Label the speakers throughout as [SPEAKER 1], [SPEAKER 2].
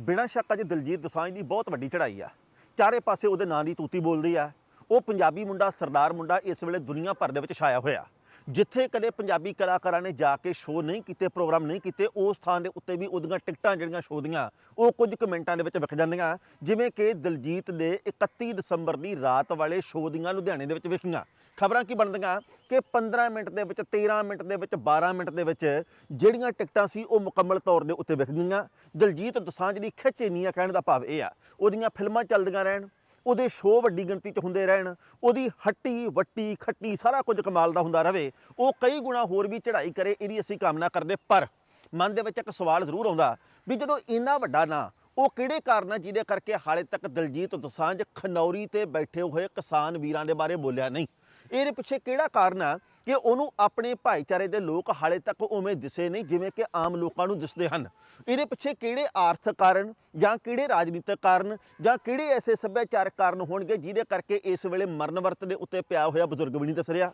[SPEAKER 1] ਬਿਨਾਂ ਸ਼ੱਕ ਅਜ ਦਲਜੀਤ ਦੋਸਾਂਝ ਦੀ ਬਹੁਤ ਵੱਡੀ ਚੜ੍ਹਾਈ ਆ। ਚਾਰੇ ਪਾਸੇ ਉਹਦੇ ਨਾਂ ਦੀ ਤੂਤੀ ਬੋਲਦੀ ਆ। ਉਹ ਪੰਜਾਬੀ ਮੁੰਡਾ, ਸਰਦਾਰ ਮੁੰਡਾ ਇਸ ਵੇਲੇ ਦੁਨੀਆ ਭਰ ਦੇ ਵਿੱਚ ਛਾਇਆ ਹੋਇਆ। ਜਿੱਥੇ ਕਦੇ ਪੰਜਾਬੀ ਕਲਾਕਾਰਾਂ ਨੇ ਜਾ ਕੇ ਸ਼ੋਅ ਨਹੀਂ ਕੀਤੇ ਪ੍ਰੋਗਰਾਮ ਨਹੀਂ ਕੀਤੇ, ਉਸ ਥਾਂ ਦੇ ਉੱਤੇ ਵੀ ਉਹਦੀਆਂ ਟਿਕਟਾਂ ਜਿਹੜੀਆਂ ਸ਼ੋਅ ਦੀਆਂ, ਉਹ ਕੁਝ ਕਮੈਂਟਾਂ ਦੇ ਵਿੱਚ ਵਿਖ ਜਾਂਦੀਆਂ। ਜਿਵੇਂ ਕਿ ਦਲਜੀਤ ਦੇ 31 ਦਸੰਬਰ ਦੀ ਰਾਤ ਵਾਲੇ ਸ਼ੋਅ ਦੀਆਂ ਲੁਧਿਆਣੇ ਦੇ ਵਿੱਚ ਵਿਖੀਆਂ। ਖਬਰਾਂ ਕੀ ਬਣਦੀਆਂ? ਕਿ 15 ਮਿੰਟ ਦੇ ਵਿੱਚ 13 ਮਿੰਟ ਦੇ ਵਿੱਚ 12 ਮਿੰਟ ਦੇ ਵਿੱਚ ਜਿਹੜੀਆਂ ਟਿਕਟਾਂ ਸੀ, ਉਹ ਮੁਕੰਮਲ ਤੌਰ ਦੇ ਉੱਤੇ ਵਿਕ ਗਈਆਂ। ਦਲਜੀਤ ਦਸਾਂਝ ਦੀ ਖਿੱਚ ਇੰਨੀ ਆ ਕਹਿਣ ਦਾ ਭਾਵ ਇਹ ਆ, ਉਹਦੀਆਂ ਫਿਲਮਾਂ ਚੱਲਦੀਆਂ ਰਹਿਣ। ਉਹਦੇ ਸ਼ੋਅ ਵੱਡੀ ਗਿਣਤੀ 'ਚ ਹੁੰਦੇ ਰਹਿਣ, ਉਹਦੀ ਹੱਟੀ, ਵੱਟੀ, ਖੱਟੀ ਸਾਰਾ ਕੁਝ ਕਮਾਲ ਦਾ ਹੁੰਦਾ ਰਹੇ ਉਹ ਕਈ ਗੁਣਾ ਹੋਰ ਵੀ ਚੜ੍ਹਾਈ ਕਰੇ, ਇਹਦੀ ਅਸੀਂ ਕਾਮਨਾ ਕਰਦੇ ਪਰ ਮਨ ਦੇ ਵਿੱਚ ਇੱਕ ਸਵਾਲ ਜ਼ਰੂਰ ਆਉਂਦਾ ਵੀ ਜਦੋਂ ਇੰਨਾ ਵੱਡਾ ਨਾ, ਉਹ ਕਿਹੜੇ ਕਾਰਨ ਆ ਜਿਹਦੇ ਕਰਕੇ ਹਾਲੇ ਤੱਕ ਦਲਜੀਤ ਦਸਾਂਝ ਖਨੌਰੀ ਤੇ ਬੈਠੇ ਹੋਏ ਕਿਸਾਨ ਵੀਰਾਂ ਦੇ ਬਾਰੇ ਬੋਲਿਆ ਨਹੀਂ? ਇਹਦੇ ਪਿੱਛੇ ਕਿਹੜਾ ਕਾਰਨ ਆ ਕਿ ਉਹਨੂੰ ਆਪਣੇ ਭਾਈਚਾਰੇ ਦੇ ਲੋਕ ਹਾਲੇ ਤੱਕ ਉਵੇਂ ਦਿਸੇ ਨਹੀਂ, ਜਿਵੇਂ ਕਿ ਆਮ ਲੋਕਾਂ ਨੂੰ ਦਿਸਦੇ ਹਨ। ਇਹਦੇ ਪਿੱਛੇ ਕਿਹੜੇ ਆਰਥਿਕ ਕਾਰਨ ਜਾਂ ਕਿਹੜੇ ਰਾਜਨੀਤਿਕ ਕਾਰਨ ਜਾਂ ਕਿਹੜੇ ਐਸੇ ਸੱਭਿਆਚਾਰਕ ਕਾਰਨ ਹੋਣਗੇ ਜਿਹਦੇ ਕਰਕੇ ਇਸ ਵੇਲੇ ਮਰਨ ਵਰਤ ਦੇ ਉੱਤੇ ਪਿਆ ਹੋਇਆ ਬਜ਼ੁਰਗ ਵੀ ਨਹੀਂ ਦਿਸ ਰਿਹਾ?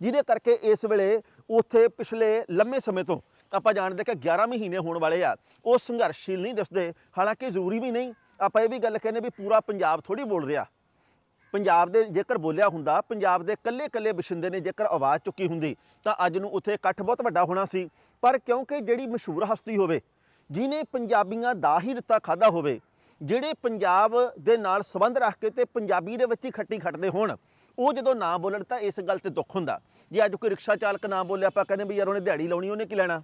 [SPEAKER 1] ਜਿਹਦੇ ਕਰਕੇ ਇਸ ਵੇਲੇ ਉੱਥੇ ਪਿਛਲੇ ਲੰਮੇ ਸਮੇਂ ਤੋਂ ਆਪਾਂ ਜਾਣਦੇ ਕਿ 11 ਮਹੀਨੇ ਹੋਣ ਵਾਲੇ ਆ, ਉਹ ਸੰਘਰਸ਼ੀਲ ਨਹੀਂ ਦਿਸਦੇ, ਹਾਲਾਂਕਿ ਜ਼ਰੂਰੀ ਵੀ ਨਹੀਂ। ਆਪਾਂ ਇਹ ਵੀ ਗੱਲ ਕਹਿੰਦੇ ਵੀ ਪੂਰਾ ਪੰਜਾਬ ਥੋੜੀ ਬੋਲ ਰਿਹਾ। ਪੰਜਾਬ ਦੇ ਜੇਕਰ ਬੋਲਿਆ ਹੁੰਦਾ, ਪੰਜਾਬ ਦੇ ਕੱਲੇ-ਕੱਲੇ ਬਸ਼ਿੰਦੇ ਨੇ ਜੇਕਰ ਆਵਾਜ਼ ਚੁੱਕੀ ਹੁੰਦੀ, ਤਾਂ ਅੱਜ ਨੂੰ ਉੱਥੇ ਇਕੱਠ ਬਹੁਤ ਵੱਡਾ ਹੋਣਾ ਸੀ। ਪਰ ਕਿਉਂਕਿ ਜਿਹੜੀ ਮਸ਼ਹੂਰ ਹਸਤੀ ਹੋਵੇ, ਜਿਨੇ ਪੰਜਾਬੀਆਂ ਦਾ ਹੀ ਦਿੱਤਾ ਖਾਦਾ ਹੋਵੇ, ਜਿਹੜੇ ਪੰਜਾਬ ਦੇ ਨਾਲ ਸੰਬੰਧ ਰੱਖ ਕੇ ਤੇ ਪੰਜਾਬੀ ਦੇ ਵਿੱਚ ਹੀ ਖੱਟੀ ਖੱਟਦੇ ਹੋਣ, ਉਹ ਜਦੋਂ ਨਾ ਬੋਲਣ ਤਾਂ ਇਸ ਗੱਲ ਤੇ ਦੁੱਖ ਹੁੰਦਾ। ਜੇ ਅੱਜ ਕੋਈ ਰਿਕਸ਼ਾ ਚਾਲਕ ਨਾ ਬੋਲੇ, ਆਪਾਂ ਕਹਿੰਦੇ ਵੀ ਯਾਰ ਉਹਨੇ ਦਿਹਾੜੀ ਲਾਉਣੀ, ਉਹਨੇ ਕੀ ਲੈਣਾ?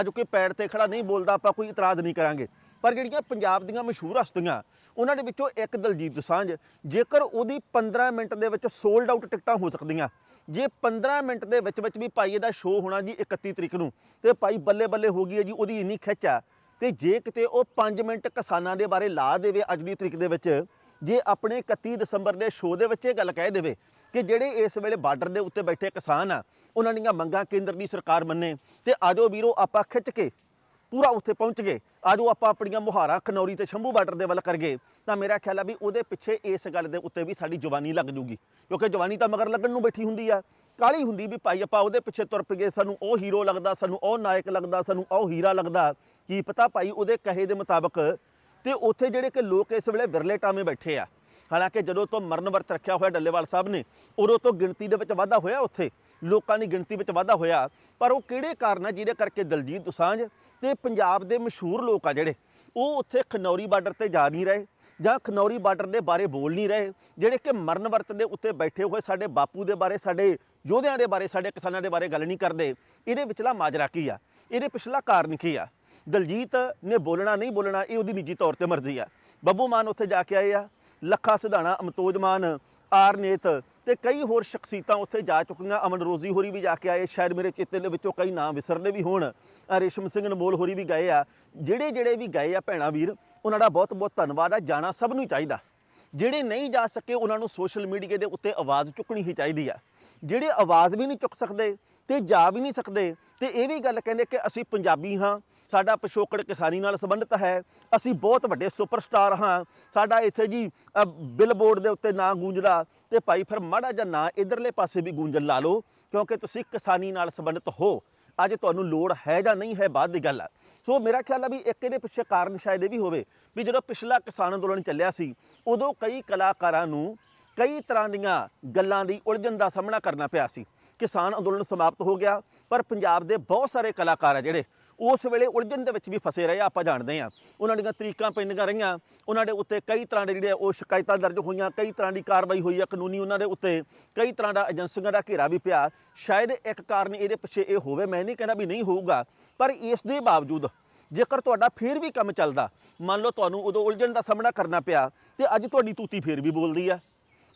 [SPEAKER 1] ਅੱਜ ਕੋਈ ਪੈੜ ਤੇ ਖੜਾ ਨਹੀਂ ਬੋਲਦਾ, ਆਪਾਂ ਕੋਈ ਇਤਰਾਜ਼ ਨਹੀਂ ਕਰਾਂਗੇ। ਪਰ ਜਿਹੜੀਆਂ ਪੰਜਾਬ ਦੀਆਂ ਮਸ਼ਹੂਰ ਹਸਤੀਆਂ, ਉਹਨਾਂ ਦੇ ਵਿੱਚੋਂ ਇੱਕ ਦਲਜੀਤ ਦੋਸਾਂਝ, ਜੇਕਰ ਉਹਦੀ 15 ਮਿੰਟ ਦੇ ਵਿੱਚ ਸੋਲਡ ਆਊਟ ਟਿਕਟਾਂ ਹੋ ਸਕਦੀਆਂ, ਜੇ 15 ਮਿੰਟ ਦੇ ਵਿੱਚ ਵਿੱਚ ਵੀ ਭਾਈ ਇਹਦਾ ਸ਼ੋਅ ਹੋਣਾ ਜੀ 31 ਤਰੀਕ ਨੂੰ, ਤੇ ਭਾਈ ਬੱਲੇ ਬੱਲੇ ਹੋ ਗਈ ਹੈ ਜੀ, ਉਹਦੀ ਇੰਨੀ ਖਿੱਚ ਆ, ਤੇ ਜੇ ਕਿਤੇ ਉਹ 5 ਮਿੰਟ ਕਿਸਾਨਾਂ ਦੇ ਬਾਰੇ ਲਾ ਦੇਵੇ ਅੱਜ ਦੀ ਤਰੀਕ ਦੇ ਵਿੱਚ, ਜੇ ਆਪਣੇ 31 ਦਸੰਬਰ ਦੇ ਸ਼ੋਅ ਦੇ ਵਿੱਚ ਇਹ ਗੱਲ ਕਹਿ ਦੇਵੇ ਕਿ ਜਿਹੜੇ ਇਸ ਵੇਲੇ ਬਾਰਡਰ ਦੇ ਉੱਤੇ ਬੈਠੇ ਕਿਸਾਨ ਆ, ਉਹਨਾਂ ਦੀਆਂ ਮੰਗਾਂ ਕੇਂਦਰ ਦੀ ਸਰਕਾਰ ਮੰਨੇ, ਤੇ ਆਜੋ ਵੀਰੋ ਆਪਾਂ ਖਿੱਚ ਕੇ ਪੂਰਾ ਉੱਥੇ ਪਹੁੰਚ ਗਏ। ਆਜੋ ਆਪਾਂ ਆਪਣੀਆਂ ਮੁਹਾਰਾ ਖਨੌਰੀ ਤੇ ਸ਼ੰਭੂ ਬਾਰਡਰ ਦੇ ਵੱਲ ਕਰ ਗਏ ਤਾਂ ਮੇਰਾ ਖਿਆਲ ਆ ਵੀ ਉਹਦੇ ਪਿੱਛੇ ਇਸ ਗੱਲ ਦੇ ਉੱਤੇ ਵੀ ਸਾਡੀ ਜਵਾਨੀ ਲੱਗ ਜੂਗੀ। ਕਿਉਂਕਿ ਜਵਾਨੀ ਤਾਂ ਮਗਰ ਲੱਗਣ ਨੂੰ ਬੈਠੀ ਹੁੰਦੀ ਆ। ਕਾਲੀ ਹੁੰਦੀ ਵੀ ਭਾਈ ਆਪਾਂ ਉਹਦੇ ਪਿੱਛੇ ਤੁਰ ਪਏ ਸਾਨੂੰ ਉਹ ਹੀਰੋ ਲੱਗਦਾ, ਸਾਨੂੰ ਉਹ ਨਾਇਕ ਲੱਗਦਾ, ਸਾਨੂੰ ਉਹ ਹੀਰਾ ਲੱਗਦਾ। ਕੀ ਪਤਾ ਭਾਈ ਉਹਦੇ ਕਹੇ ਦੇ ਮੁਤਾਬਕ ਤੇ ਉੱਥੇ ਜਿਹੜੇ ਕਿ ਲੋਕ ਇਸ ਵੇਲੇ ਵਿਰਲੇ ਟਾਵੇਂ ਬੈਠੇ ਆ। ਹਾਲਾਂਕਿ ਜਦੋਂ ਤੋਂ ਮਰਨ ਵਰਤ ਰੱਖਿਆ ਹੋਇਆ ਡੱਲੇਵਾਲ ਸਾਹਿਬ ਨੇ, ਉਦੋਂ ਤੋਂ ਗਿਣਤੀ ਦੇ ਵਿੱਚ ਵਾਧਾ ਹੋਇਆ ਉੱਥੇ। ਲੋਕਾਂ ਦੀ ਗਿਣਤੀ ਵਿੱਚ ਵਾਧਾ ਹੋਇਆ। ਪਰ ਉਹ ਕਿਹੜੇ ਕਾਰਨ ਆ ਜਿਹਦੇ ਕਰਕੇ ਦਲਜੀਤ ਦੋਸਾਂਝ ਤੇ ਪੰਜਾਬ ਦੇ ਮਸ਼ਹੂਰ ਲੋਕ ਆ ਜਿਹੜੇ, ਉਹ ਉੱਥੇ ਖਨੌਰੀ ਬਾਰਡਰ ਤੇ ਜਾ ਨਹੀਂ ਰਹੇ ਜਾਂ ਖਨੌਰੀ ਬਾਰਡਰ ਦੇ ਬਾਰੇ ਬੋਲ ਨਹੀਂ ਰਹੇ, ਜਿਹੜੇ ਕਿ ਮਰਨ ਵਰਤ ਦੇ ਉੱਤੇ ਬੈਠੇ ਹੋਏ ਸਾਡੇ ਬਾਪੂ ਦੇ ਬਾਰੇ, ਸਾਡੇ ਯੋਧਿਆਂ ਦੇ ਬਾਰੇ, ਸਾਡੇ ਕਿਸਾਨਾਂ ਦੇ ਬਾਰੇ ਗੱਲ ਨਹੀਂ ਕਰਦੇ। ਇਹਦੇ ਵਿਚਲਾ ਮਾਜਰਾ ਕੀ ਆ? ਇਹਦੇ ਪਿਛਲਾ ਕਾਰਨ ਕੀ ਆ? ਦਲਜੀਤ ਨੇ ਬੋਲਣਾ ਨਹੀਂ ਬੋਲਣਾ, ਇਹ ਉਹਦੀ ਨਿੱਜੀ ਤੌਰ ਤੇ ਮਰਜ਼ੀ ਆ। ਬੱਬੂ ਮਾਨ ਉੱਥੇ ਜਾ ਕੇ ਆਏ ਆ। ਲੱਖਾ ਸਿਧਾਣਾ, ਅਮਤੋਜ ਮਾਨ, ਆਰਨੇਤ ਤੇ ਕਈ ਹੋਰ ਸ਼ਖਸੀਅਤਾਂ ਉੱਥੇ ਜਾ ਚੁੱਕੀਆਂ। ਅਮਨ ਰੋਜ਼ੀ ਹੋਰੀ ਵੀ ਜਾ ਕੇ ਆਏ। ਸ਼ਾਇਦ ਮੇਰੇ ਚੇਤੇ ਦੇ ਵਿੱਚੋਂ ਕਈ ਨਾਂ ਵਿਸਰਦੇ ਵੀ ਹੋਣ। ਰੇਸ਼ਮ ਸਿੰਘ ਅਨਮੋਲ ਹੋਰੀ ਵੀ ਗਏ ਆ। ਜਿਹੜੇ ਜਿਹੜੇ ਵੀ ਗਏ ਆ ਭੈਣਾ ਵੀਰ, ਉਹਨਾਂ ਦਾ ਬਹੁਤ ਬਹੁਤ ਧੰਨਵਾਦ ਆ। ਜਾਣਾ ਸਭ ਨੂੰ ਚਾਹੀਦਾ। ਜਿਹੜੇ ਨਹੀਂ ਜਾ ਸਕੇ, ਉਹਨਾਂ ਨੂੰ ਸੋਸ਼ਲ ਮੀਡੀਆ ਦੇ ਉੱਤੇ ਆਵਾਜ਼ ਚੁੱਕਣੀ ਹੀ ਚਾਹੀਦੀ ਆ। ਜਿਹੜੇ ਆਵਾਜ਼ ਵੀ ਨਹੀਂ ਚੁੱਕ ਸਕਦੇ ਤੇ ਜਾ ਵੀ ਨਹੀਂ ਸਕਦੇ, ਤੇ ਇਹ ਵੀ ਗੱਲ ਕਹਿੰਦੇ ਕਿ ਅਸੀਂ ਪੰਜਾਬੀ ਹਾਂ। ਸਾਡਾ ਪਿਛੋਕੜ ਕਿਸਾਨੀ ਨਾਲ ਸੰਬੰਧਿਤ ਹੈ। ਅਸੀਂ ਬਹੁਤ ਵੱਡੇ ਸੁਪਰਸਟਾਰ ਹਾਂ। ਸਾਡਾ ਇੱਥੇ ਜੀ ਬਿਲਬੋਰਡ ਦੇ ਉੱਤੇ ਨਾਂ ਗੂੰਜਦਾ ਤੇ ਭਾਈ ਫਿਰ ਮਾੜਾ ਜਿਹਾ ਨਾਂ ਇਧਰਲੇ ਪਾਸੇ ਵੀ ਗੂੰਜਣ ਲਾ ਲਓ, ਕਿਉਂਕਿ ਤੁਸੀਂ ਕਿਸਾਨੀ ਨਾਲ ਸੰਬੰਧਿਤ ਹੋ। ਅੱਜ ਤੁਹਾਨੂੰ ਲੋੜ ਹੈ ਜਾਂ ਨਹੀਂ ਹੈ ਬਾਅਦ ਦੀ ਗੱਲ ਆ। ਸੋ ਮੇਰਾ ਖਿਆਲ ਆ ਵੀ ਇੱਕ ਇਹਦੇ ਪਿੱਛੇ ਕਾਰਨ ਸ਼ਾਇਦ ਇਹ ਵੀ ਹੋਵੇ ਵੀ ਜਦੋਂ ਪਿਛਲਾ ਕਿਸਾਨ ਅੰਦੋਲਨ ਚੱਲਿਆ ਸੀ, ਉਦੋਂ ਕਈ ਕਲਾਕਾਰਾਂ ਨੂੰ ਕਈ ਤਰ੍ਹਾਂ ਦੀਆਂ ਗੱਲਾਂ ਦੀ ਉਲਝਣ ਦਾ ਸਾਹਮਣਾ ਕਰਨਾ ਪਿਆ ਸੀ। ਕਿਸਾਨ ਅੰਦੋਲਨ ਸਮਾਪਤ ਹੋ ਗਿਆ, ਪਰ ਪੰਜਾਬ ਦੇ ਬਹੁਤ ਸਾਰੇ ਕਲਾਕਾਰ ਆ ਜਿਹੜੇ ਉਸ ਵੇਲੇ ਉਲਝਣ ਦੇ ਵਿੱਚ ਵੀ ਫਸੇ ਰਹੇ ਆ, ਆਪਾਂ ਜਾਣਦੇ ਆ ਉਹਨਾਂ ਦੀਆਂ ਤਰੀਕਾਂ ਪੈਂਦੀਆਂ ਰਹੀਆਂ। ਉਹਨਾਂ ਦੇ ਉੱਤੇ ਕਈ ਤਰ੍ਹਾਂ ਦੇ ਜਿਹੜੇ ਉਹ ਸ਼ਿਕਾਇਤਾਂ ਦਰਜ ਹੋਈਆਂ ਕਈ ਤਰ੍ਹਾਂ ਦੀ ਕਾਰਵਾਈ ਹੋਈ ਆ ਕਾਨੂੰਨੀ ਉਹਨਾਂ ਦੇ ਉੱਤੇ। ਕਈ ਤਰ੍ਹਾਂ ਦਾ ਏਜੰਸੀਆਂ ਦਾ ਘੇਰਾ ਵੀ ਪਿਆ। ਸ਼ਾਇਦ ਇੱਕ ਕਾਰਨ ਇਹਦੇ ਪਿੱਛੇ ਇਹ ਹੋਵੇ ਮੈਂ ਨਹੀਂ ਕਹਿੰਦਾ ਵੀ ਨਹੀਂ ਹੋਊਗਾ। ਪਰ ਇਸ ਦੇ ਬਾਵਜੂਦ ਜੇਕਰ ਤੁਹਾਡਾ ਫੇਰ ਵੀ ਕੰਮ ਚੱਲਦਾ ਮੰਨ ਲਓ ਤੁਹਾਨੂੰ ਉਦੋਂ ਉਲਝਣ ਦਾ ਸਾਹਮਣਾ ਕਰਨਾ ਪਿਆ ਤੇ ਅੱਜ ਤੁਹਾਡੀ ਤੂਤੀ ਫੇਰ ਵੀ ਬੋਲਦੀ ਆ।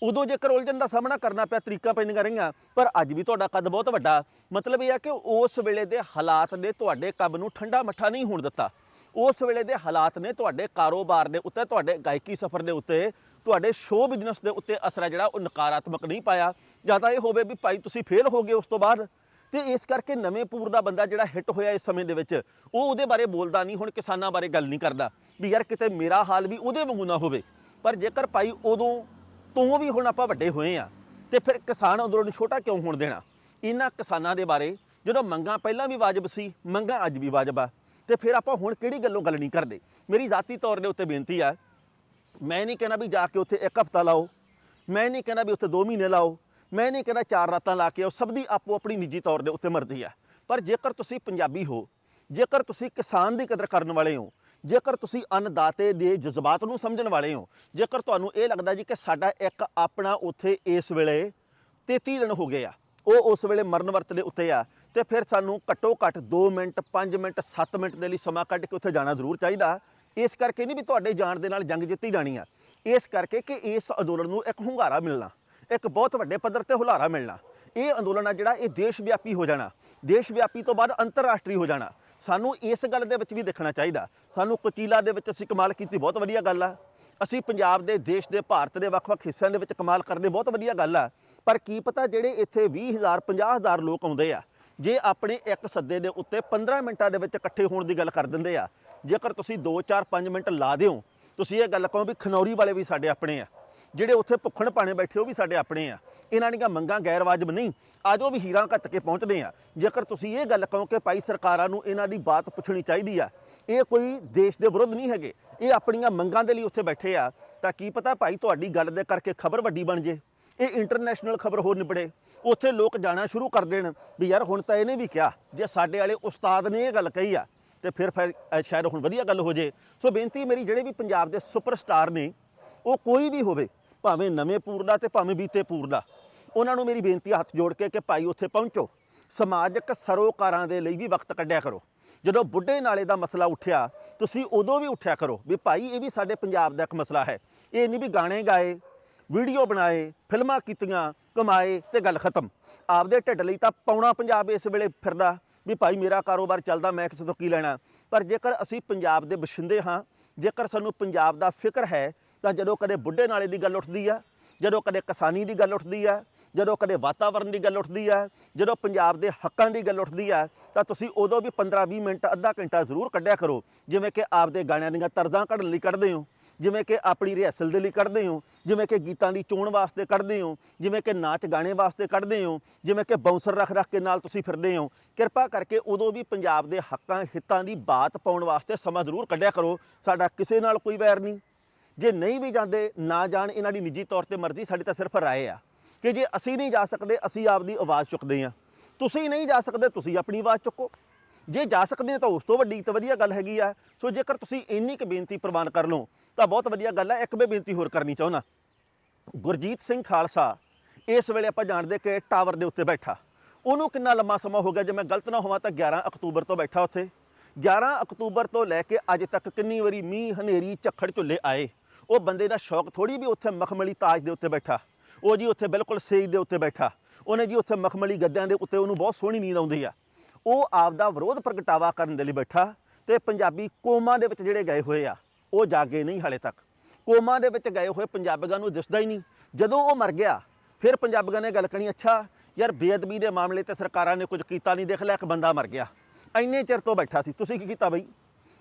[SPEAKER 1] ਉਦੋਂ ਜੇਕਰ ਉਲਝਣ ਦਾ ਸਾਹਮਣਾ ਕਰਨਾ ਪਿਆ, ਤਰੀਕਾ ਪੈਂਦੀਆਂ ਰਹੀਆਂ, ਪਰ ਅੱਜ ਵੀ ਤੁਹਾਡਾ ਕੱਦ ਬਹੁਤ ਵੱਡਾ। ਮਤਲਬ ਇਹ ਆ ਕਿ ਉਸ ਵੇਲੇ ਦੇ ਹਾਲਾਤ ਨੇ ਤੁਹਾਡੇ ਕੱਬ ਨੂੰ ਠੰਡਾ ਮੱਠਾ ਨਹੀਂ ਹੋਣ ਦਿੱਤਾ। ਉਸ ਵੇਲੇ ਦੇ ਹਾਲਾਤ ਨੇ ਤੁਹਾਡੇ ਕਾਰੋਬਾਰ ਦੇ ਉੱਤੇ, ਤੁਹਾਡੇ ਗਾਇਕੀ ਸਫ਼ਰ ਦੇ ਉੱਤੇ, ਤੁਹਾਡੇ ਸ਼ੋਅ ਬਿਜ਼ਨਸ ਦੇ ਉੱਤੇ ਅਸਰ ਆ ਜਿਹੜਾ ਉਹ ਨਕਾਰਾਤਮਕ ਨਹੀਂ ਪਾਇਆ। ਜਾਂ ਤਾਂ ਇਹ ਹੋਵੇ ਵੀ ਭਾਈ ਤੁਸੀਂ ਫੇਲ ਹੋ ਗਏ ਉਸ ਤੋਂ ਬਾਅਦ। ਤੇ ਇਸ ਕਰਕੇ ਨਵੇਂ ਪੂਰ ਦਾ ਬੰਦਾ ਜਿਹੜਾ ਹਿੱਟ ਹੋਇਆ ਇਸ ਸਮੇਂ ਦੇ ਵਿੱਚ, ਉਹ ਉਹਦੇ ਬਾਰੇ ਬੋਲਦਾ ਨਹੀਂ, ਹੁਣ ਕਿਸਾਨਾਂ ਬਾਰੇ ਗੱਲ ਨਹੀਂ ਕਰਦਾ। ਵੀ ਯਾਰ ਕਿਤੇ ਮੇਰਾ ਹਾਲ ਵੀ ਉਹਦੇ ਵਾਂਗੂ ਨਾ ਹੋਵੇ। ਪਰ ਜੇਕਰ ਭਾਈ ਉਦੋਂ ਤੋਂ ਵੀ ਹੁਣ ਆਪਾਂ ਵੱਡੇ ਹੋਏ ਆ ਤੇ ਫਿਰ ਕਿਸਾਨ ਅੰਦੋਲਨ ਛੋਟਾ ਕਿਉਂ ਹੋਣ ਦੇਣਾ ਇਹਨਾਂ ਕਿਸਾਨਾਂ ਦੇ ਬਾਰੇ ਜਦੋਂ ਮੰਗਾਂ ਪਹਿਲਾਂ ਵੀ ਵਾਜਬ ਸੀ ਮੰਗਾਂ ਅੱਜ ਵੀ ਵਾਜਬ ਆ ਤੇ ਫਿਰ ਆਪਾਂ ਹੁਣ ਕਿਹੜੀ ਗੱਲੋਂ ਗੱਲ ਨਹੀਂ ਕਰਦੇ ਮੇਰੀ ذاتی ਤੌਰ ਦੇ ਉੱਤੇ ਬੇਨਤੀ ਆ ਮੈਂ ਨਹੀਂ ਕਹਿਣਾ ਵੀ ਜਾ ਕੇ ਉੱਥੇ ਇੱਕ ਹਫ਼ਤਾ ਲਾਓ ਮੈਂ ਨਹੀਂ ਕਹਿਣਾ ਵੀ ਉੱਥੇ 2 ਮਹੀਨੇ ਲਾਓ ਮੈਂ ਨਹੀਂ ਕਹਿਣਾ ਚਾਰ ਰਾਤਾਂ ਲਾ ਕੇ ਆਓ ਸਭ ਦੀ ਆਪੋ ਆਪਣੀ ਨਿੱਜੀ ਤੌਰ ਦੇ ਉੱਤੇ ਮਰਜ਼ੀ ਆ ਪਰ ਜੇਕਰ ਤੁਸੀਂ ਪੰਜਾਬੀ ਹੋ ਜੇਕਰ ਤੁਸੀਂ ਕਿਸਾਨ ਦੀ ਕਦਰ ਕਰਨ ਵਾਲੇ ਹੋ ਜੇਕਰ ਤੁਸੀਂ ਅੰਨਦਾਤੇ ਦੇ ਜਜ਼ਬਾਤ ਨੂੰ ਸਮਝਣ ਵਾਲੇ ਹੋ, ਜੇਕਰ ਤੁਹਾਨੂੰ ਇਹ ਲੱਗਦਾ ਜੀ ਕਿ ਸਾਡਾ ਇੱਕ ਆਪਣਾ ਉੱਥੇ ਇਸ ਵੇਲੇ 33 ਦਿਨ ਹੋ ਗਏ ਆ, ਉਹ ਉਸ ਵੇਲੇ ਮਰਨ ਵਰਤ ਦੇ ਉੱਤੇ ਆ, ਤੇ ਫਿਰ ਸਾਨੂੰ ਘੱਟੋ ਘੱਟ 2 ਮਿੰਟ 5 ਮਿੰਟ 7 ਮਿੰਟ ਦੇ ਲਈ ਸਮਾਂ ਕੱਢ ਕੇ ਉੱਥੇ ਜਾਣਾ ਜ਼ਰੂਰ ਚਾਹੀਦਾ। ਇਸ ਕਰਕੇ ਨਹੀਂ ਵੀ ਤੁਹਾਡੇ ਜਾਣ ਦੇ ਨਾਲ ਜੰਗ ਜਿੱਤੀ ਜਾਣੀ ਆ। ਇਸ ਕਰਕੇ ਕਿ ਇਸ ਅੰਦੋਲਨ ਨੂੰ ਇੱਕ ਹੁੰਗਾਰਾ ਮਿਲਣਾ, ਇੱਕ ਬਹੁਤ ਵੱਡੇ ਪੱਧਰ ਤੇ ਹੁਲਾਰਾ ਮਿਲਣਾ। ਇਹ ਅੰਦੋਲਨ ਆ ਜਿਹੜਾ ਇਹ ਦੇਸ਼ ਵਿਆਪੀ ਹੋ ਜਾਣਾ ਦੇਸ਼ ਵਿਆਪੀ ਤੋਂ ਬਾਅਦ ਅੰਤਰਰਾਸ਼ਟਰੀ ਹੋ ਜਾਣਾ। ਸਾਨੂੰ ਇਸ ਗੱਲ ਦੇ ਵਿੱਚ ਵੀ ਦੇਖਣਾ ਚਾਹੀਦਾ। ਸਾਨੂੰ ਕਚੀਲਾ ਦੇ ਵਿੱਚ ਅਸੀਂ ਕਮਾਲ ਕੀਤੀ, ਬਹੁਤ ਵਧੀਆ ਗੱਲ ਆ। ਅਸੀਂ ਪੰਜਾਬ ਦੇ, ਦੇਸ਼ ਦੇ, ਭਾਰਤ ਦੇ ਵੱਖ-ਵੱਖ ਹਿੱਸਿਆਂ ਦੇ ਵਿੱਚ ਕਮਾਲ ਕਰਦੇ ਬਹੁਤ ਵਧੀਆ ਗੱਲ ਆ। ਪਰ ਕੀ ਪਤਾ ਜਿਹੜੇ ਇੱਥੇ 20000 50000 ਲੋਕ ਆਉਂਦੇ ਆ, ਜੇ ਆਪਣੇ ਇੱਕ ਸੱਦੇ ਦੇ ਉੱਤੇ 15 ਮਿੰਟਾਂ ਦੇ ਵਿੱਚ ਇਕੱਠੇ ਹੋਣ ਦੀ ਗੱਲ ਕਰ ਦਿੰਦੇ ਆ। ਜੇਕਰ ਤੁਸੀਂ 2 4 5 ਮਿੰਟ ਲਾ ਦਿਓ, ਤੁਸੀਂ ਇਹ ਗੱਲ ਕਹੋ ਵੀ ਖਨੌਰੀ ਵਾਲੇ ਵੀ ਸਾਡੇ ਆਪਣੇ ਆ। ਜਿਹੜੇ ਉੱਥੇ ਭੁੱਖਣ ਪਾਣੇ ਬੈਠੇ ਉਹ ਵੀ ਸਾਡੇ ਆਪਣੇ ਆ। ਇਹਨਾਂ ਦੀਆਂ ਮੰਗਾਂ ਗੈਰ ਵਾਜਬ ਨਹੀਂ ਆਜੋ ਵੀ ਹੀਰਾਂ ਘੱਟ ਕੇ ਪਹੁੰਚਦੇ ਆ। ਜੇਕਰ ਤੁਸੀਂ ਇਹ ਗੱਲ ਕਹੋ ਕਿ ਭਾਈ ਸਰਕਾਰਾਂ ਨੂੰ ਇਹਨਾਂ ਦੀ ਬਾਤ ਪੁੱਛਣੀ ਚਾਹੀਦੀ ਆ, ਇਹ ਕੋਈ ਦੇਸ਼ ਦੇ ਵਿਰੁੱਧ ਨਹੀਂ ਹੈਗੇ। ਇਹ ਆਪਣੀਆਂ ਮੰਗਾਂ ਦੇ ਲਈ ਉੱਥੇ ਬੈਠੇ ਆ। ਤਾਂ ਕੀ ਪਤਾ ਭਾਈ ਤੁਹਾਡੀ ਗੱਲ ਦੇ ਕਰਕੇ ਖਬਰ ਵੱਡੀ ਬਣ ਜੇ। ਇਹ ਇੰਟਰਨੈਸ਼ਨਲ ਖਬਰ ਹੋਰ ਨਿਬੜੇ। ਉੱਥੇ ਲੋਕ ਜਾਣਾ ਸ਼ੁਰੂ ਕਰ ਦੇਣ ਵੀ ਯਾਰ ਹੁਣ ਤਾਂ ਇਹਨੇ ਵੀ ਕਿਹਾ, ਜੇ ਸਾਡੇ ਵਾਲੇ ਉਸਤਾਦ ਨੇ ਇਹ ਗੱਲ ਕਹੀ ਆ, ਤੇ ਫਿਰ ਫਿਰ ਸ਼ਾਇਦ ਹੁਣ ਵਧੀਆ ਗੱਲ ਹੋ ਜੇ। ਸੋ ਬੇਨਤੀ ਮੇਰੀ, ਜਿਹੜੇ ਵੀ ਪੰਜਾਬ ਦੇ ਸੁਪਰਸਟਾਰ ਨੇ, ਉਹ ਕੋਈ ਵੀ ਹੋਵੇ ਭਾਵੇਂ ਨਵੇਂ ਪੂਰ ਦਾ ਤੇ ਭਾਵੇਂ ਬੀਤੇ ਪੂਰ ਦਾ। ਉਹਨਾਂ ਨੂੰ ਮੇਰੀ ਬੇਨਤੀ ਹੱਥ ਜੋੜ ਕੇ ਕਿ ਭਾਈ ਉੱਥੇ ਪਹੁੰਚੋ। ਸਮਾਜਿਕ ਸਰੋਕਾਰਾਂ ਦੇ ਲਈ ਵੀ ਵਕਤ ਕੱਢਿਆ ਕਰੋ। ਜਦੋਂ ਬੁੱਢੇ ਨਾਲੇ ਦਾ ਮਸਲਾ ਉੱਠਿਆ, ਤੁਸੀਂ ਉਦੋਂ ਵੀ ਉੱਠਿਆ ਕਰੋ ਵੀ ਭਾਈ ਇਹ ਵੀ ਸਾਡੇ ਪੰਜਾਬ ਦਾ ਇੱਕ ਮਸਲਾ ਹੈ। ਇਹ ਨਹੀਂ ਵੀ ਗਾਣੇ ਗਾਏ, ਵੀਡੀਓ ਬਣਾਏ, ਫਿਲਮਾਂ ਕੀਤੀਆਂ, ਕਮਾਏ ਤੇ ਗੱਲ ਖਤਮ। ਆਪਦੇ ਢਿੱਡ ਲਈ ਤਾਂ ਪੌਣਾ ਪੰਜਾਬ ਇਸ ਵੇਲੇ ਫਿਰਦਾ ਵੀ ਭਾਈ ਮੇਰਾ ਕਾਰੋਬਾਰ ਚੱਲਦਾ, ਮੈਂ ਕਿਸੇ ਤੋਂ ਕੀ ਲੈਣਾ। ਪਰ ਜੇਕਰ ਅਸੀਂ ਪੰਜਾਬ ਦੇ ਵਸਿੰਦੇ ਹਾਂ, ਜੇਕਰ ਸਾਨੂੰ ਪੰਜਾਬ ਦਾ ਫਿਕਰ ਹੈ ਤਾਂ ਜਦੋਂ ਕਦੇ ਬੁੱਢੇ ਨਾਲੇ ਦੀ ਗੱਲ ਉੱਠਦੀ ਹੈ ਜਦੋਂ ਕਦੇ ਕਿਸਾਨੀ ਦੀ ਗੱਲ ਉੱਠਦੀ ਹੈ ਜਦੋਂ ਕਦੇ ਵਾਤਾਵਰਣ ਦੀ ਗੱਲ ਉੱਠਦੀ ਹੈ ਜਦੋਂ ਪੰਜਾਬ ਦੇ ਹੱਕਾਂ ਦੀ ਗੱਲ ਉੱਠਦੀ ਹੈ ਤਾਂ ਤੁਸੀਂ ਉਦੋਂ ਵੀ 15-20 ਮਿੰਟ, ਅੱਧਾ ਘੰਟਾ ਜ਼ਰੂਰ ਕੱਢਿਆ ਕਰੋ। ਜਿਵੇਂ ਕਿ ਆਪਦੇ ਗਾਣਿਆਂ ਦੀਆਂ ਤਰਜ਼ਾਂ ਕੱਢਣ ਲਈ ਕੱਢਦੇ ਹੋ, ਜਿਵੇਂ ਕਿ ਆਪਣੀ ਰਿਹਰਸਲ ਦੇ ਲਈ ਕੱਢਦੇ ਹੋ, ਜਿਵੇਂ ਕਿ ਗੀਤਾਂ ਦੀ ਚੋਣ ਵਾਸਤੇ ਕੱਢਦੇ ਹੋ, ਜਿਵੇਂ ਕਿ ਨਾਚ ਗਾਣੇ ਵਾਸਤੇ ਕੱਢਦੇ ਹੋ, ਜਿਵੇਂ ਕਿ ਬਾਉਂਸਰ ਰੱਖ ਰੱਖ ਕੇ ਨਾਲ ਤੁਸੀਂ ਫਿਰਦੇ ਹੋ, ਕਿਰਪਾ ਕਰਕੇ ਉਦੋਂ ਵੀ ਪੰਜਾਬ ਦੇ ਹੱਕਾਂ, ਹਿੱਤਾਂ ਦੀ ਬਾਤ ਪਾਉਣ ਵਾਸਤੇ ਸਮਾਂ ਜ਼ਰੂਰ ਕੱਢਿਆ ਕਰੋ। ਸਾਡਾ ਕਿਸੇ ਨਾਲ ਕੋਈ ਵੈਰ ਨਹੀਂ। ਜੇ ਨਹੀਂ ਵੀ ਜਾਂਦੇ, ਨਾ ਜਾਣ, ਇਹਨਾਂ ਦੀ ਨਿੱਜੀ ਤੌਰ ਤੇ ਮਰਜ਼ੀ, ਸਾਡੀ ਤਾਂ ਸਿਰਫ ਰਾਏ ਆ ਕਿ ਜੇ ਅਸੀਂ ਨਹੀਂ ਜਾ ਸਕਦੇ, ਅਸੀਂ ਆਪਦੀ ਆਵਾਜ਼ ਚੁੱਕਦੇ ਆ ਤੁਸੀਂ ਨਹੀਂ ਜਾ ਸਕਦੇ, ਤੁਸੀਂ ਆਪਣੀ ਆਵਾਜ਼ ਚੁੱਕੋ। ਜੇ ਜਾ ਸਕਦੇ ਆ ਤਾਂ ਉਸ ਤੋਂ ਵੱਡੀ ਤਾਂ ਵਧੀਆ ਗੱਲ ਹੈਗੀ ਆ। ਸੋ ਜੇਕਰ ਤੁਸੀਂ ਇੰਨੀ ਕੁ ਬੇਨਤੀ ਪ੍ਰਵਾਨ ਕਰ ਲਓ, ਤਾਂ ਬਹੁਤ ਵਧੀਆ ਗੱਲ ਹੈ ਇੱਕ ਮੈਂ ਬੇਨਤੀ ਹੋਰ ਕਰਨੀ ਚਾਹੁੰਦਾ। ਗੁਰਜੀਤ ਸਿੰਘ ਖਾਲਸਾ, ਇਸ ਵੇਲੇ ਆਪਾਂ ਜਾਣਦੇ ਕਿ ਟਾਵਰ ਦੇ ਉੱਤੇ ਬੈਠਾ। ਉਹਨੂੰ ਕਿੰਨਾ ਲੰਮਾ ਸਮਾਂ ਹੋ ਗਿਆ? ਜੇ ਮੈਂ ਗਲਤ ਨਾ ਹੋਵਾਂ ਤਾਂ 11 ਅਕਤੂਬਰ ਤੋਂ ਬੈਠਾ ਉੱਥੇ। 11 ਅਕਤੂਬਰ ਤੋਂ ਲੈ ਕੇ ਅੱਜ ਤੱਕ ਕਿੰਨੀ ਵਾਰੀ ਮੀਂਹ, ਹਨੇਰੀ, ਝੱਖੜ ਝੁੱਲੇ ਆਏ। ਉਹ ਬੰਦੇ ਦਾ ਸ਼ੌਕ ਥੋੜੀ ਵੀ ਉੱਥੇ ਮਖਮਲੀ ਤਾਜ ਦੇ ਉੱਤੇ ਬੈਠਾ। ਉਹ ਜੀ ਉੱਥੇ ਬਿਲਕੁਲ ਸੇਜ ਦੇ ਉੱਤੇ ਬੈਠਾ। ਉਹਨੇ ਜੀ ਉੱਥੇ ਮਖਮਲੀ ਗੱਦਿਆਂ ਦੇ ਉੱਤੇ ਉਹਨੂੰ ਬਹੁਤ ਸੋਹਣੀ ਨੀਂਦ ਆਉਂਦੀ ਆ। ਉਹ ਆਪ ਦਾ ਵਿਰੋਧ ਪ੍ਰਗਟਾਵਾ ਕਰਨ ਦੇ ਲਈ ਬੈਠਾ ਤੇ ਪੰਜਾਬੀ ਕੋਮਾ ਦੇ ਵਿੱਚ ਜਿਹੜੇ ਗਏ ਹੋਏ ਆ, ਉਹ ਜਾਗੇ ਨਹੀਂ ਹਾਲੇ ਤੱਕ। ਕੋਮਾ ਦੇ ਵਿੱਚ ਗਏ ਹੋਏ ਪੰਜਾਬੀਆਂ ਨੂੰ ਦਿਸਦਾ ਹੀ ਨਹੀਂ। ਜਦੋਂ ਉਹ ਮਰ ਗਿਆ, ਫਿਰ ਪੰਜਾਬੀਆਂ ਨੇ ਗੱਲ ਕਰਨੀ, ਅੱਛਾ, ਯਾਰ ਬੇਅਦਬੀ ਦੇ ਮਾਮਲੇ ਤੇ ਸਰਕਾਰਾਂ ਨੇ ਕੁਝ ਕੀਤਾ ਨਹੀਂ, ਦੇਖ ਲੈ, ਇੱਕ ਬੰਦਾ ਮਰ ਗਿਆ। ਇੰਨੇ ਚਿਰ ਤੋਂ ਬੈਠਾ ਸੀ। ਤੁਸੀਂ ਕੀ ਕੀਤਾ ਬਈ?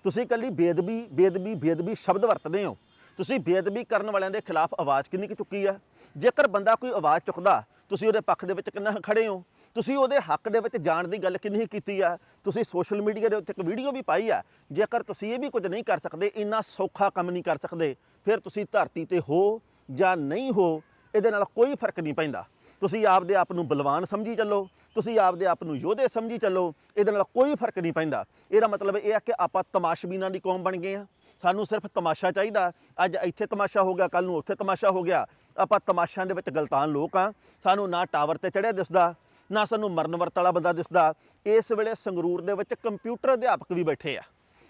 [SPEAKER 1] ਤੁਸੀਂ ਇਕੱਲੀ ਬੇਅਦਬੀ ਬੇਅਦਬੀ ਬੇਅਦਬੀ ਸ਼ਬਦ ਵਰਤਦੇ ਹੋ। ਤੁਸੀਂ ਬੇਅਦਬੀ ਕਰਨ ਵਾਲਿਆਂ ਦੇ ਖਿਲਾਫ ਆਵਾਜ਼ ਕਿੰਨੀ ਕੁ ਚੁੱਕੀ ਆ? ਜੇਕਰ ਬੰਦਾ ਕੋਈ ਆਵਾਜ਼ ਚੁੱਕਦਾ, ਤੁਸੀਂ ਉਹਦੇ ਪੱਖ ਦੇ ਵਿੱਚ ਕਿੰਨਾ ਕੁ ਖੜੇ ਹੋ? ਤੁਸੀਂ ਉਹਦੇ ਹੱਕ ਦੇ ਵਿੱਚ ਜਾਣ ਦੀ ਗੱਲ ਕਿੰਨੀ ਕੀਤੀ ਆ? ਤੁਸੀਂ ਸੋਸ਼ਲ ਮੀਡੀਆ ਦੇ ਉੱਤੇ ਇੱਕ ਵੀਡੀਓ ਵੀ ਪਾਈ ਆ। ਜੇਕਰ ਤੁਸੀਂ ਇਹ ਵੀ ਕੁਝ ਨਹੀਂ ਕਰ ਸਕਦੇ, ਇੰਨਾ ਸੌਖਾ ਕੰਮ ਨਹੀਂ ਕਰ ਸਕਦੇ, ਫਿਰ ਤੁਸੀਂ ਧਰਤੀ ਤੇ ਹੋ ਜਾਂ ਨਹੀਂ ਹੋ, ਇਹਦੇ ਨਾਲ ਕੋਈ ਫ਼ਰਕ ਨਹੀਂ ਪੈਂਦਾ। ਤੁਸੀਂ ਆਪਦੇ ਆਪ ਨੂੰ ਬਲਵਾਨ ਸਮਝੀ ਚੱਲੋ, ਤੁਸੀਂ ਆਪਦੇ ਆਪ ਨੂੰ ਯੋਧੇ ਸਮਝੀ ਚੱਲੋ, ਇਹਦੇ ਨਾਲ ਕੋਈ ਫ਼ਰਕ ਨਹੀਂ ਪੈਂਦਾ। ਇਹਦਾ ਮਤਲਬ ਇਹ ਆ ਕਿ ਆਪਾਂ ਤਮਾਸ਼ਬੀਨਾਂ ਦੀ ਕੌਮ ਬਣ ਗਏ ਆ। ਸਾਨੂੰ ਸਿਰਫ ਤਮਾਸ਼ਾ ਚਾਹੀਦਾ। ਅੱਜ ਇੱਥੇ ਤਮਾਸ਼ਾ ਹੋ ਗਿਆ ਕੱਲ ਨੂੰ ਉੱਥੇ ਤਮਾਸ਼ਾ ਹੋ ਗਿਆ। ਆਪਾਂ ਤਮਾਸ਼ਿਆਂ ਦੇ ਵਿੱਚ ਗਲਤਾਨ ਲੋਕ ਆ ਸਾਨੂੰ ਨਾ ਟਾਵਰ ਤੇ ਚੜਿਆ ਦਿਸਦਾ, ਨਾ ਸਾਨੂੰ ਮਰਨ ਵਰਤ ਵਾਲਾ ਬੰਦਾ ਦਿਸਦਾ। ਇਸ ਵੇਲੇ ਸੰਗਰੂਰ ਦੇ ਵਿੱਚ ਕੰਪਿਊਟਰ ਅਧਿਆਪਕ ਵੀ ਬੈਠੇ ਆ।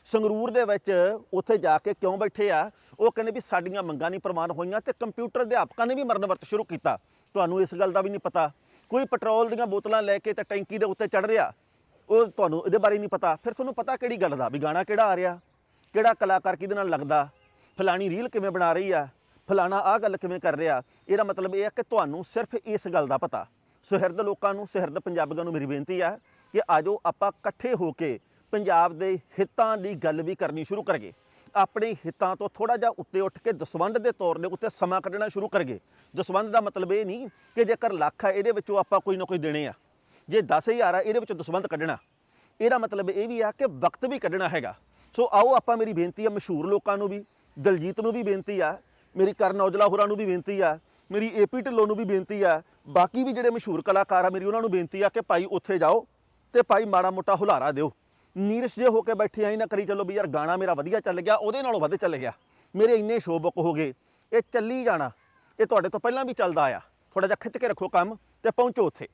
[SPEAKER 1] ਸੰਗਰੂਰ ਦੇ ਵਿੱਚ ਉੱਥੇ ਜਾ ਕੇ ਕਿਉਂ ਬੈਠੇ ਆ? ਉਹ ਕਹਿੰਦੇ ਵੀ ਸਾਡੀਆਂ ਮੰਗਾਂ ਨਹੀਂ ਪ੍ਰਮਾਣ ਹੋਈਆਂ ਤੇ ਕੰਪਿਊਟਰ ਅਧਿਆਪਕਾਂ ਨੇ ਵੀ ਮਰਨ ਵਰਤ ਸ਼ੁਰੂ ਕੀਤਾ। ਤੁਹਾਨੂੰ ਇਸ ਗੱਲ ਦਾ ਵੀ ਨਹੀਂ ਪਤਾ। ਕੋਈ ਪੈਟਰੋਲ ਦੀਆਂ ਬੋਤਲਾਂ ਲੈ ਕੇ ਤਾਂ ਟੈਂਕੀ ਦੇ ਉੱਤੇ ਚੜ ਰਿਹਾ। ਉਹ ਤੁਹਾਨੂੰ ਇਹਦੇ ਬਾਰੇ ਨਹੀਂ ਪਤਾ। ਫਿਰ ਤੁਹਾਨੂੰ ਪਤਾ ਕਿਹੜੀ ਗੱਲ ਦਾ? ਵੀ ਗਾਣਾ ਕਿਹੜਾ ਆ ਰਿਹਾ? ਕਿਹੜਾ ਕਲਾਕਾਰ ਕਿਹਦੇ ਨਾਲ ਲੱਗਦਾ? ਫਲਾਣੀ ਰੀਲ ਕਿਵੇਂ ਬਣਾ ਰਹੀ ਆ? ਫਲਾਣਾ ਆਹ ਗੱਲ ਕਿਵੇਂ ਕਰ ਰਿਹਾ? ਇਹਦਾ ਮਤਲਬ ਇਹ ਹੈ ਕਿ ਤੁਹਾਨੂੰ ਸਿਰਫ ਇਸ ਗੱਲ ਦਾ ਪਤਾ। ਸੁਹਿਰਦ ਲੋਕਾਂ ਨੂੰ, ਸੁਹਿਰਦ ਪੰਜਾਬੀਆਂ ਨੂੰ ਮੇਰੀ ਬੇਨਤੀ ਆ ਕਿ ਆਜੋ ਆਪਾਂ ਇਕੱਠੇ ਹੋ ਕੇ ਪੰਜਾਬ ਦੇ ਹਿੱਤਾਂ ਦੀ ਗੱਲ ਵੀ ਕਰਨੀ ਸ਼ੁਰੂ ਕਰੀਏ। ਆਪਣੇ ਹਿੱਤਾਂ ਤੋਂ ਥੋੜਾ ਜਿਹਾ ਉੱਤੇ ਉੱਠ ਕੇ ਦਸਵੰਧ ਦੇ ਤੌਰ ਦੇ ਉੱਤੇ ਸਮਾਂ ਕੱਢਣਾ ਸ਼ੁਰੂ ਕਰੀਏ। ਦਸਵੰਧ ਦਾ ਮਤਲਬ ਇਹ ਨਹੀਂ ਕਿ ਜੇਕਰ ਲੱਖ ਹੈ ਇਹਦੇ ਵਿੱਚੋਂ ਆਪਾਂ ਕੋਈ ਨਾ ਕੋਈ ਦੇਣੇ ਆ। ਜੇ 10000 ਆ, ਇਹਦੇ ਵਿੱਚੋਂ ਦਸਵੰਧ ਕੱਢਣਾ। ਇਹਦਾ ਮਤਲਬ ਇਹ ਵੀ ਆ ਕਿ ਵਕਤ ਵੀ ਕੱਢਣਾ ਹੈਗਾ। ਸੋ ਆਓ ਆਪਾਂ ਮੇਰੀ ਬੇਨਤੀ ਆ, ਮਸ਼ਹੂਰ ਲੋਕਾਂ ਨੂੰ ਵੀ, ਦਲਜੀਤ ਨੂੰ ਵੀ ਬੇਨਤੀ ਆ, ਮੇਰੀ ਕਰਨ ਔਜਲਾ ਹੋਰਾਂ ਨੂੰ ਵੀ ਬੇਨਤੀ ਆ, ਮੇਰੀ ਏਪੀ ਢਿੱਲੋਂ ਨੂੰ ਵੀ ਬੇਨਤੀ ਆ, ਬਾਕੀ ਵੀ ਜਿਹੜੇ ਮਸ਼ਹੂਰ ਕਲਾਕਾਰ ਆ, ਮੇਰੀ ਉਹਨਾਂ ਨੂੰ ਬੇਨਤੀ ਆ ਕਿ ਭਾਈ ਉੱਥੇ ਜਾਓ ਤੇ ਭਾਈ ਮਾੜਾ ਮੋਟਾ ਹੁਲਾਰਾ ਦਿਓ। ਨੀਰਸ ਜੇ ਹੋ ਕੇ ਬੈਠੇ ਆਈ ਨਾ ਕਰੀ ਚਲੋ ਵੀ ਯਾਰ ਗਾਣਾ ਮੇਰਾ ਵਧੀਆ ਚੱਲ ਗਿਆ, ਉਹਦੇ ਨਾਲੋਂ ਵੱਧ ਚੱਲ ਗਿਆ। ਮੇਰੇ ਇੰਨੇ ਸ਼ੋਅ ਬੁੱਕ ਹੋ ਗਏ, ਇਹ ਚੱਲੀ ਜਾਣਾ, ਇਹ ਤੁਹਾਡੇ ਤੋਂ ਪਹਿਲਾਂ ਵੀ ਚੱਲਦਾ ਆਇਆ। ਥੋੜਾ ਜਿਹਾ ਖਿੱਚ ਕੇ ਰੱਖੋ ਕੰਮ ਤੇ ਪਹੁੰਚੋ ਉੱਥੇ।